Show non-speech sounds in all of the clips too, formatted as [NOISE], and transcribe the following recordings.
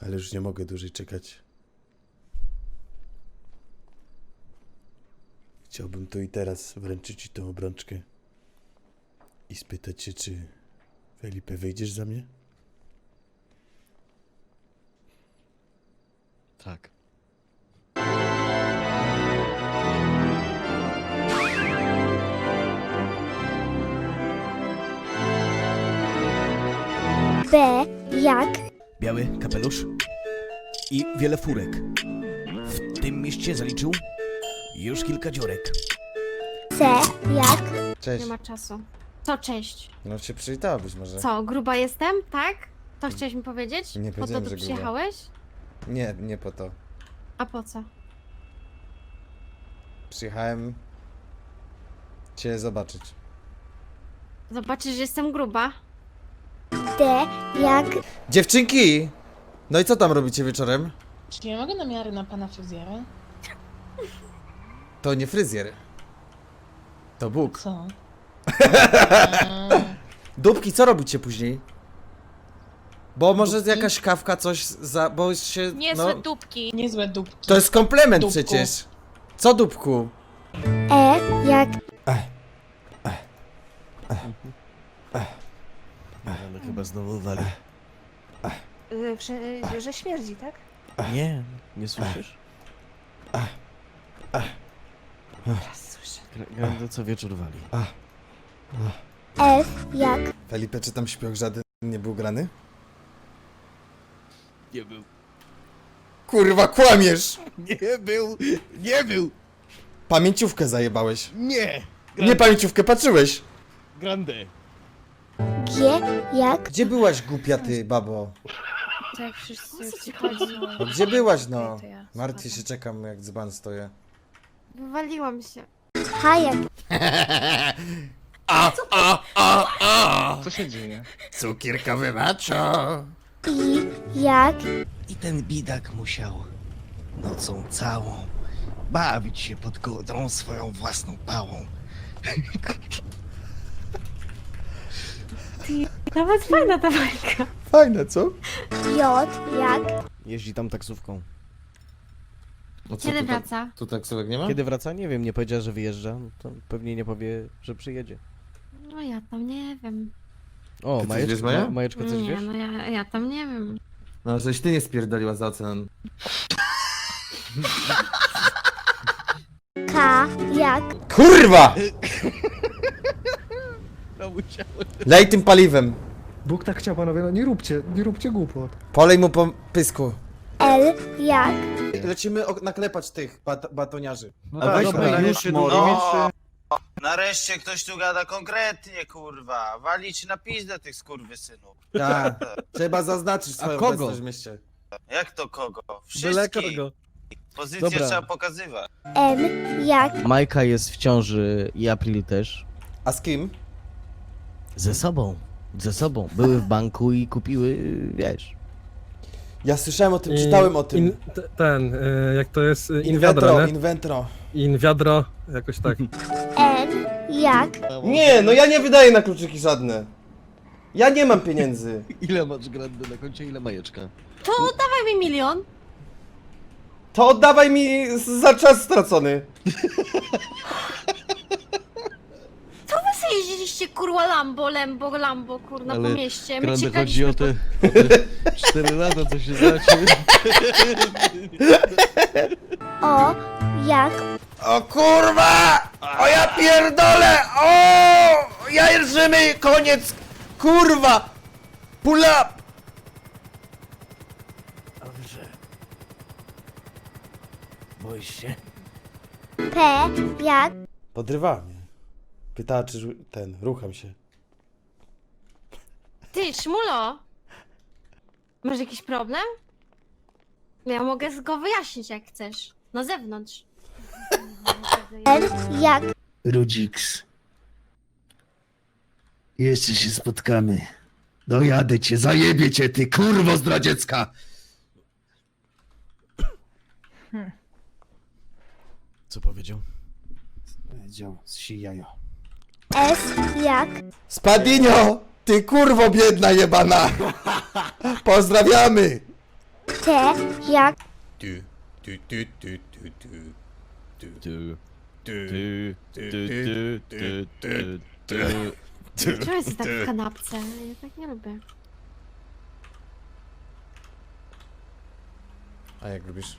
Ale już nie mogę dłużej czekać. Chciałbym tu i teraz wręczyć ci tą obrączkę i spytać się, czy Felipe wyjdziesz za mnie? Tak. B jak Biały kapelusz i wiele furek. W tym mieście zaliczył już kilka dziurek. C jak Cześć. Nie ma czasu. Co, cześć? No się przywitałabyś może. Co, gruba jestem, tak? To chciałeś mi powiedzieć? Nie Po to powiedziałem, tu że gruba. przyjechałeś? Nie, nie po to. A po co? Przyjechałem cię zobaczyć. Zobaczysz, że jestem gruba. D jak Dziewczynki! No i co tam robicie wieczorem? Czy ja mogę namiary na pana fryzjera? To nie fryzjer. To Bóg. Co? [LAUGHS] Dupki, co robicie później? Bo może Dupki? jakaś kawka coś za... bo się... Niezłe no, dupki. Niezłe dupki. To jest komplement Dupku. przecież. Co dupku? E jak Ale chyba znowu wali. Y, że, że śmierdzi, tak? Nie, nie słyszysz? Teraz słyszę. Grando co wieczór wali. F jak Felipe, czy tam śpioch żaden nie był grany? Nie był. Kurwa, kłamiesz! Nie był! Nie był! Pamięciówkę zajebałeś. Nie! Nie pamięciówkę, patrzyłeś! Grande! G jak Gdzie byłaś, głupia ty, babo? Tak, wszyscy. No gdzie byłaś, no? To ja. Martwię się, czekam jak dzban stoję. Wywaliłam się. H jak Co się dzieje? Cukierka wybacza! I jak I ten bidak musiał nocą całą bawić się pod kołdrą swoją własną pałą. Nawet fajna ta bajka. Fajne, co? J jak Jeździ tam taksówką. No co, Kiedy tu, wraca? Tu taksówek nie ma? Kiedy wraca? Nie wiem, nie powiedziała, że wyjeżdża. no To pewnie nie powie, że przyjedzie. No ja tam nie wiem. O, Ty coś wiesz, Majeczko, Maja? Majeczko, coś Nie, wiesz? no ja, ja tam nie wiem. No, żeś ty nie spierdoliła za ocean. K jak Kurwa! [LAUGHS] No musiałem. Lej tym paliwem. Bóg tak chciał, panowie, no nie róbcie, nie róbcie głupot. Polej mu po pysku. L jak Lecimy ok- naklepać tych bat batoniarzy. No A weź dobra, już No, nareszcie ktoś tu gada konkretnie, kurwa. Walić na pizdę tych skurwysynów. Tak. Trzeba zaznaczyć swoją kogo? obecność w mieście. Jak to kogo? Wszystkich. kogo. Pozycję Dobra. trzeba pokazywać. M jak Majka jest w ciąży i April też. A z kim? Ze sobą. Ze sobą. Były w banku i kupiły, wiesz. Ja słyszałem o tym, I- czytałem o tym. In, t- ten, y, jak to jest, y, in Inwentro, wiadro, nie? inwentro. In wiadro, jakoś tak. N jak Nie, no ja nie wydaję na kluczyki żadne. Ja nie mam pieniędzy. [LAUGHS] Ile masz grandy na koncie, ile majeczka? To dawaj mi milion. To oddawaj mi z- za czas stracony. [LAUGHS] Jeździliście kurwa Lambo, Lambo, Lambo, kurna po mieście. My Grande chodzi o te, o te [LAUGHS] 4 lata, co się znaczy. O jak O kurwa! O ja pierdolę! O! Jajerzymy! Koniec! Kurwa! Pull up! Dobrze. Boisz się? P jak Podrywała mnie. Pytała, czy ten, rucham się. Ty, Szmulo! Masz jakiś problem? Ja mogę go wyjaśnić jak chcesz. Na zewnątrz. L [LAUGHS] jak Rudziks. Jeszcze się spotkamy. Dojadę cię, zajebię cię, ty kurwo zdradziecka! Co powiedział? Powiedział, zsi jajo. S jak Spadinio! Ty kurwo biedna jebana! Pozdrawiamy! T jak Tu, tu, tu, tu, tu, tu. Tu, Tu, tu, tu, tu, tu, tu, tu, tu, tu, tu. tu. Czemu jest tak w kanapce? Ja tak nie lubię. A jak lubisz?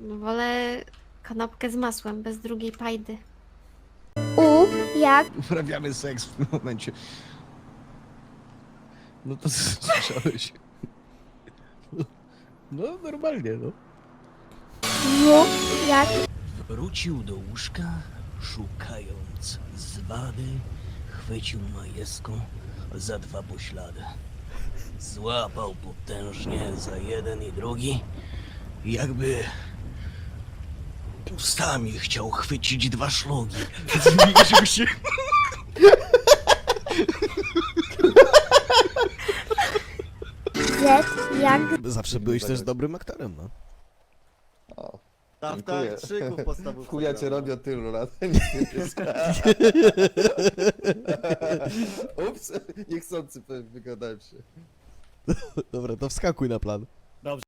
No wolę kanapkę z masłem, bez drugiej pajdy. Jak Uprawiamy seks w tym momencie. No to słyszałeś. No normalnie, no. W jak Wrócił do łóżka, szukając zwady, chwycił majeską za dwa poślady. Złapał potężnie za jeden i drugi, jakby ustami chciał chwycić dwa szlugi. Zbliżył się. Z jak Zawsze byłeś też dobrym aktorem, no. Tam, tak, krzyków postawił. Chuja cię robią tylu lat. [LAUGHS] [LAUGHS] Ups, niechcący wygadałem się. [LAUGHS] Dobra, to wskakuj na plan.